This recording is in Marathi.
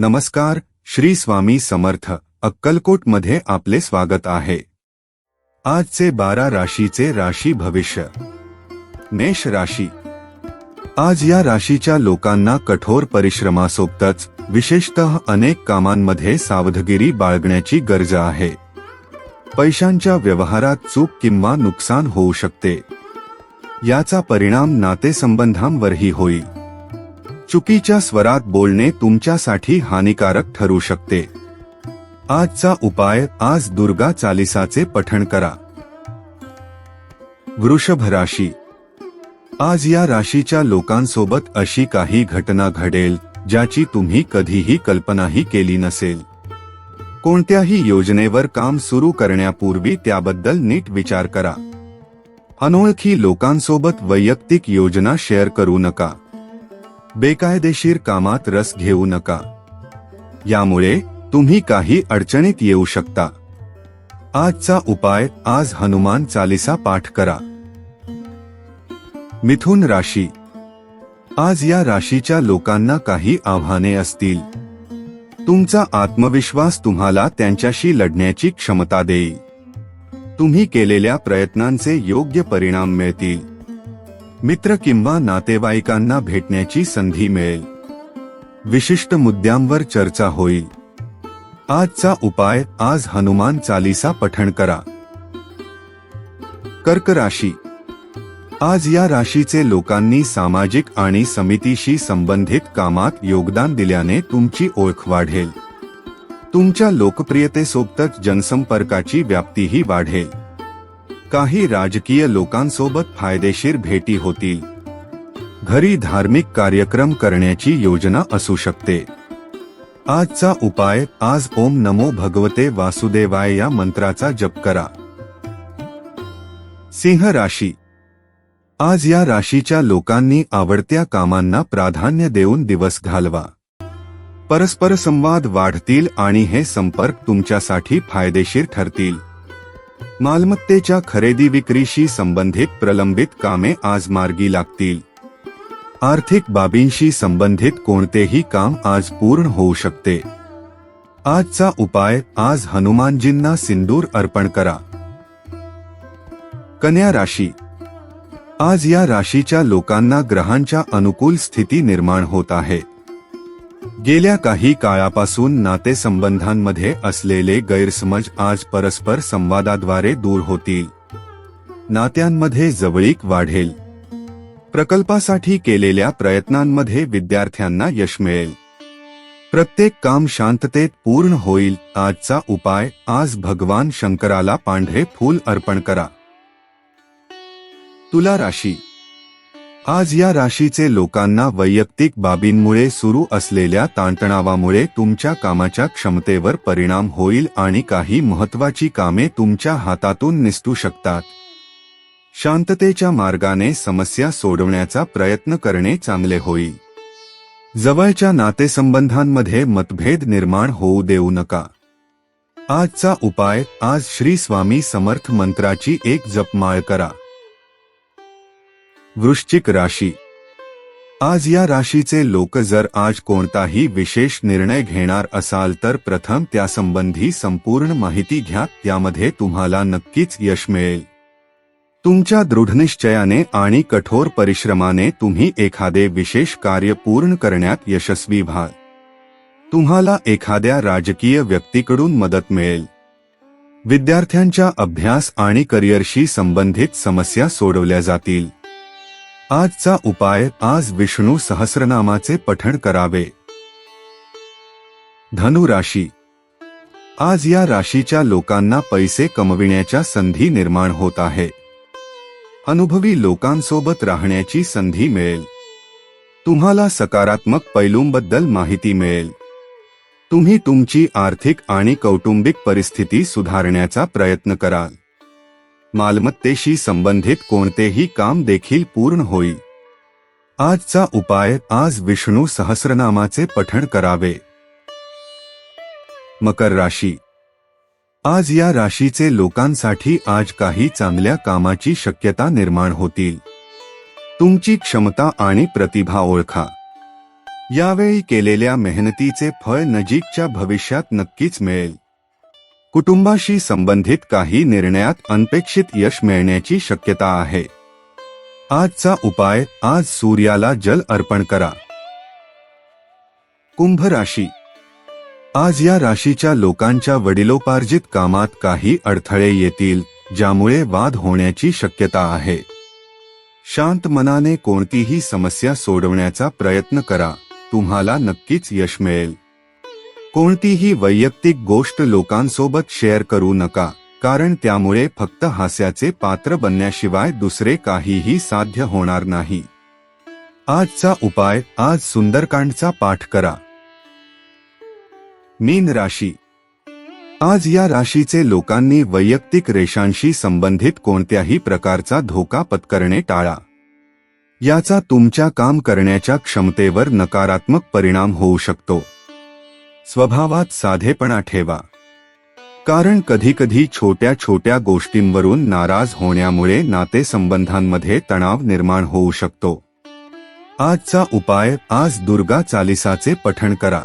नमस्कार श्री स्वामी समर्थ अक्कलकोटमध्ये आपले स्वागत आहे. आजचे बारा राशीचे राशी भविष्य. मेष राशी. आज या राशीच्या लोकांना कठोर परिश्रमासोबतच विशेषतः अनेक कामांमध्ये सावधगिरी बाळगण्याची गरज आहे. पैशांच्या व्यवहारात चूक किंवा नुकसान होऊ शकते. याचा परिणाम नातेसंबंधांवरही होईल. चुकीच्या स्वरात बोलणे तुमच्यासाठी हानिकारक ठरू शकते. आजचा उपाय आज दुर्गा चालिसाचे पठण करा. वृषभ राशी. आज या राशीच्या लोकांसोबत अशी काही घटना घडेल ज्याची तुम्ही कधीही कल्पनाही केली नसेल. कोणत्याही योजनेवर काम सुरू करण्यापूर्वी त्याबद्दल नीट विचार करा. अनोळखी लोकांसोबत वैयक्तिक योजना शेअर करू नका. बेकायदेशीर कामात रस घेऊ नका. यामुळे तुम्ही काही अडचणीत येऊ शकता. आजचा उपाय आज हनुमान चालिसा पाठ करा. मिथुन राशी. आज या राशीच्या लोकांना काही आव्हाने असतील. तुमचा आत्मविश्वास तुम्हाला त्यांच्याशी लढण्याची क्षमता देईल. तुम्ही केलेल्या प्रयत्नांचे योग्य परिणाम मिळतील. मित्र किंवा नातेवाईकांना भेटण्याची संधी मिळेल. विशिष्ट मुद्द्यांवर चर्चा होईल. आजचा उपाय आज हनुमान चालीसा पठण करा. कर्क राशी. आज या राशीचे लोकांनी सामाजिक आणि समितीशी संबंधित कामात योगदान दिल्याने तुमची ओळख वाढेल. तुमच्या लोकप्रियतेसोबतच जनसंपर्काची व्याप्तीही वाढेल. काही राजकीय लोकांसोबत फायदेशीर भेटी होतील. घरी धार्मिक कार्यक्रम करण्याची योजना असू शकते. आजचा उपाय आज ओम नमो भगवते वासुदेवाय या मंत्राचा जप करा. सिंह राशी. आज या राशीच्या लोकांनी आवडत्या कामांना प्राधान्य देऊन दिवस घालवा. परस्पर संवाद वाढतील आणि हे संपर्क तुमच्यासाठी फायदेशीर ठरतील. मालमत्तेच्या खरेदी विक्रीशी संबंधित प्रलंबित कामे आज मार्गी लागतील. आर्थिक बाबींशी संबंधित कोणतेही काम आज पूर्ण होऊ शकते. आजचा उपाय आज हनुमानजींना सिंदूर अर्पण करा. कन्या राशी. आज या राशीच्या लोकांना ग्रहांच्या अनुकूल स्थिती निर्माण होत आहे. गेल्या काही काळापासून नातेसंबंधांमध्ये असलेले गैरसमज आज परस्पर संवादाद्वारे दूर होतील. नात्यांमध्ये जवळीक वाढेल. प्रकल्पासाठी केलेल्या प्रयत्नांमध्ये विद्यार्थ्यांना यश मिळेल. प्रत्येक काम शांततेत पूर्ण होईल आजचा उपाय आज भगवान शंकराला पांढरे फूल अर्पण करा. तुला राशी आज या राशीचे लोकांना वैयक्तिक बाबींमुळे सुरू असलेल्या ताणतणावामुळे तुमच्या कामाच्या क्षमतेवर परिणाम होईल आणि काही महत्वाची कामे तुमच्या हातातून निसटू शकतात. शांततेच्या मार्गाने समस्या सोडवण्याचा प्रयत्न करणे चांगले होईल. जवळच्या नातेसंबंधांमध्ये मतभेद निर्माण होऊ देऊ नका. आजचा उपाय आज श्री स्वामी समर्थ मंत्राची एक जपमाळ करा. वृश्चिक राशी. आज या राशीचे लोक जर आज कोणताही विशेष निर्णय घेणार असाल तर प्रथम त्यासंबंधी संपूर्ण माहिती घ्या त्यामध्ये तुम्हाला नक्कीच यश मिळेल. तुमच्या दृढनिश्चयाने आणि कठोर परिश्रमाने तुम्ही एखादे विशेष कार्य पूर्ण करण्यात यशस्वी व्हाल. तुम्हाला एखाद्या राजकीय व्यक्तीकडून मदत मिळेल. विद्यार्थ्यांच्या अभ्यास आणि करिअरशी संबंधित समस्या सोडवल्या जातील. आजचा उपाय आज विष्णू सहस्रनामाचे पठण करावे. धनु राशी. आज या राशीच्या लोकांना पैसे कमविण्याच्या संधी निर्माण होत आहे. अनुभवी लोकांसोबत राहण्याची संधी मिळेल. तुम्हाला सकारात्मक पैलूंबद्दल माहिती मिळेल. तुम्ही तुमची आर्थिक आणि कौटुंबिक परिस्थिती सुधारण्याचा प्रयत्न कराल. मालमत्तेशी संबंधित कोणतेही काम देखील पूर्ण होईल आजचा उपाय आज विष्णू सहस्रनामाचे पठण करावे. मकर राशी. आज या राशीचे लोकांसाठी आज काही चांगल्या कामाची शक्यता निर्माण होतील. तुमची क्षमता आणि प्रतिभा ओळखा. यावेळी केलेल्या मेहनतीचे फळ नजीकच्या भविष्यात नक्कीच मिळेल. कुटुंबाशी संबंधित काही निर्णयात अनपेक्षित यश मिळण्याची शक्यता आहे. आजचा उपाय आज सूर्याला जल अर्पण करा. कुंभ राशी. आज या राशीच्या लोकांच्या वडिलोपार्जित कामात काही अडथळे येतील ज्यामुळे वाद होण्याची शक्यता आहे. शांत मनाने कोणतीही समस्या सोडवण्याचा प्रयत्न करा. तुम्हाला नक्कीच यश मिळेल. कोणतीही वैयक्तिक गोष्ट लोकांसोबत शेअर करू नका कारण त्यामुळे फक्त हास्याचे पात्र बनण्याशिवाय दुसरे काहीही साध्य होणार नाही. आजचा उपाय आज सुंदरकांडचा पाठ करा. मीन राशी. आज या राशीचे लोकांनी वैयक्तिक रेषांशी संबंधित कोणत्याही प्रकारचा धोका पत्करणे टाळा. याचा तुमच्या काम करण्याच्या क्षमतेवर नकारात्मक परिणाम होऊ शकतो. स्वभावात साधेपणा ठेवा. कारण कधीकधी छोट्या छोट्या गोष्टींवरून नाराज होण्यामुळे नातेसंबंधांमध्ये तणाव निर्माण होऊ शकतो. आजचा उपाय आज दुर्गा चालिसाचे पठण करा.